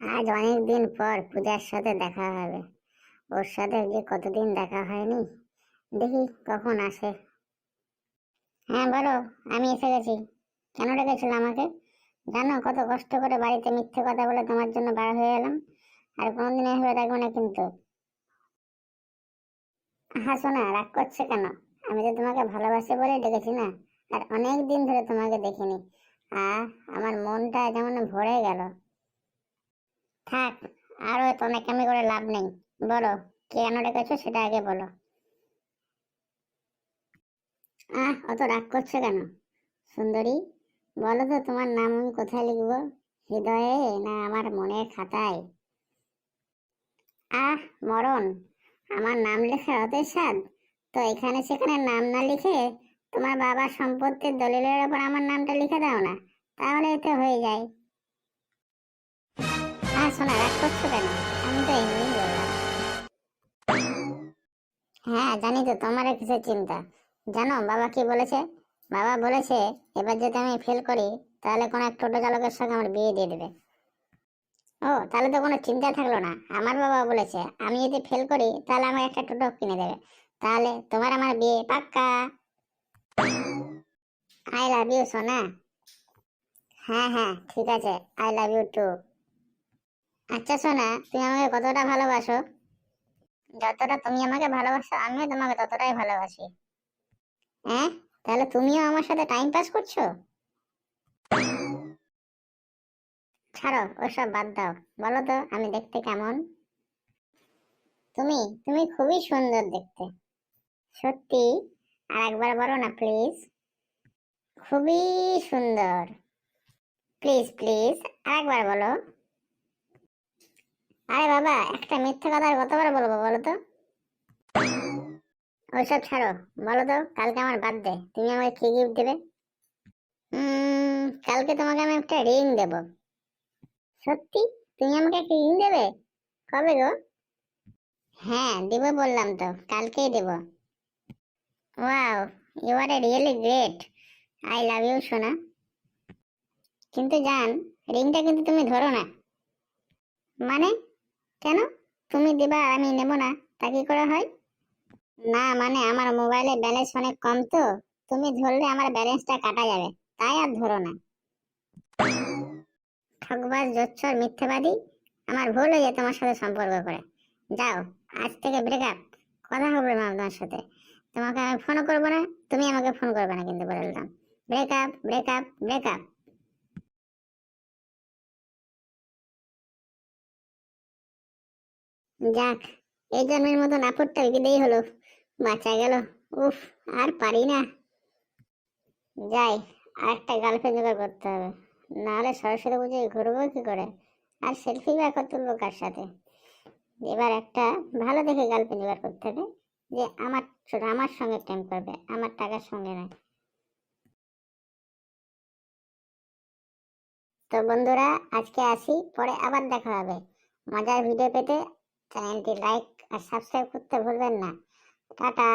আজ অনেক দিন পর পূজার সাথে দেখা হবে। ওর সাথে যে কতদিন দেখা হয়নি, দেখি কখন আসে। হ্যাঁ বলো, আমি এসে গেছি। কেন ডেকেছিল আমাকে? জানো, কত কষ্ট করে বাড়িতে মিথ্যে কথা বলে তোমার জন্য বার হয়ে এলাম, আর কোনোদিন এভাবে দেখব না কিন্তু। হাসো না রাগ করছে কেন? আমি তো তোমাকে ভালোবাসি বলে ডেকেছি না, আর অনেক দিন ধরে তোমাকে দেখিনি। আহ, আমার মনটা যেমন ভরে গেল। থাক, আরও এত অনেকামি করে লাভ নেই। বলো কেন ডেকেছো সেটা আগে বলো। আহ, অত রাগ করছ কেন? সুন্দরী, বলো তো তোমার নাম আমি কোথায় লিখব? হৃদয়ে না আমার মনের খাতায়? আহ, মরণ, আমার নাম লেখার অত স্বাদ তো এখানে সেখানে নাম না লিখে তোমার বাবার সম্পত্তির দলিলের ওপর আমার নামটা লিখে দাও না। তাহলে এতে হয়ে যায়। আমি হ্যাঁ জানি তো, তোমারও কিসের চিন্তা? জানো, বাবা কি বলেছে? বাবা বলেছে, এবার যদি আমি ফেল করি, তাহলে কোনো এক টোটো চালকের সঙ্গে আমার বিয়ে দিয়ে দেবে। ও, তাহলে তো কোনো চিন্তা থাকল না। আমার বাবা বলেছে, আমি যদি ফেল করি, তাহলে আমাকে একটা টোটো কিনে দেবে। তাহলে তোমার আমার বিয়ে পাক্কা। আই লাভ ইউ সোনা। হ্যাঁ হ্যাঁ ঠিক আছে। আই লাভ ইউ টু আচ্ছা সোনা, তুমি আমাকে কতটা ভালোবাসো? যতটা তুমি আমাকে ভালোবাসো, আমিও তোমাকে ততটাই ভালোবাসি। হ্যাঁ? তাহলে তুমিও আমার সাথে টাইম পাস করছ? ছাড়ো, ওসব বাদ দাও। বলো তো, আমি দেখতে কেমন? তুমি তুমি খুবই সুন্দর দেখতে। সত্যি? আর একবার বলো না প্লিজ খুবই সুন্দর। প্লিজ প্লিজ আর একবার বলো। আরে বাবা, একটা মিথ্যে কথা কতবার বলব বলো তো? ওইসব ছাড়ো, বলো তো, কালকে আমার বার্থডে তুমি আমাকে কি গিফট দেবে? কালকে তোমাকে আমি একটা রিং দেব। সত্যি? তুমি আমাকে একটা রিং দেবে? কবে গো? হ্যাঁ দেব বললাম তো, কালকেই দেব। Wow you are a really great I love you সোনা। কিন্তু জান রিংটা কিন্তু তুমি ধরো না। মানে? কেন? তুমি দিবা আর আমি নেব না, তা কি করে হয়? না মানে আমার মোবাইলে ব্যালেন্স অনেক কম তো, তুমি ধরলে আমার ব্যালেন্সটা কাটা যাবে, তাই আর ধরো না। ঠকবাজ জোচ্ছর, মিথ্যেবাদী, আমার ভুল হয়ে যায় তোমার সাথে সম্পর্ক করে। যাও, আজ থেকে ব্রেকআপ কথা হবে না তোমার সাথে। তোমাকে আমি ফোন করব না, তুমি আমাকে ফোন করবে না কিন্তু বলে দিলাম। ব্রেকআপ ব্রেকআপ ব্রেকআপ যাক, এই জন্মের মতো নাপড়টা বিদেই হলো, বাঁচা গেল। উফ, আর পারি না। যাই আর একটা গার্লফ্রেন্ড জোগাড় করতে হবে। নাহলে সরস্বতী পুজোয় ঘুরবো কি করে? আর সেলফি বা কত কার সাথে? এবার একটা ভালো দেখে গার্লফ্রেন্ড জোগাড় করতে হবে যে আমার আমার সঙ্গে টাইম করবে, আমার টাকার সঙ্গে নয়। তো বন্ধুরা, আজকে আসি, পরে আবার দেখা হবে। মজার ভিডিও পেতে চ্যানেলটি লাইক আর সাবস্ক্রাইব করতে ভুলবেন না। টাটা।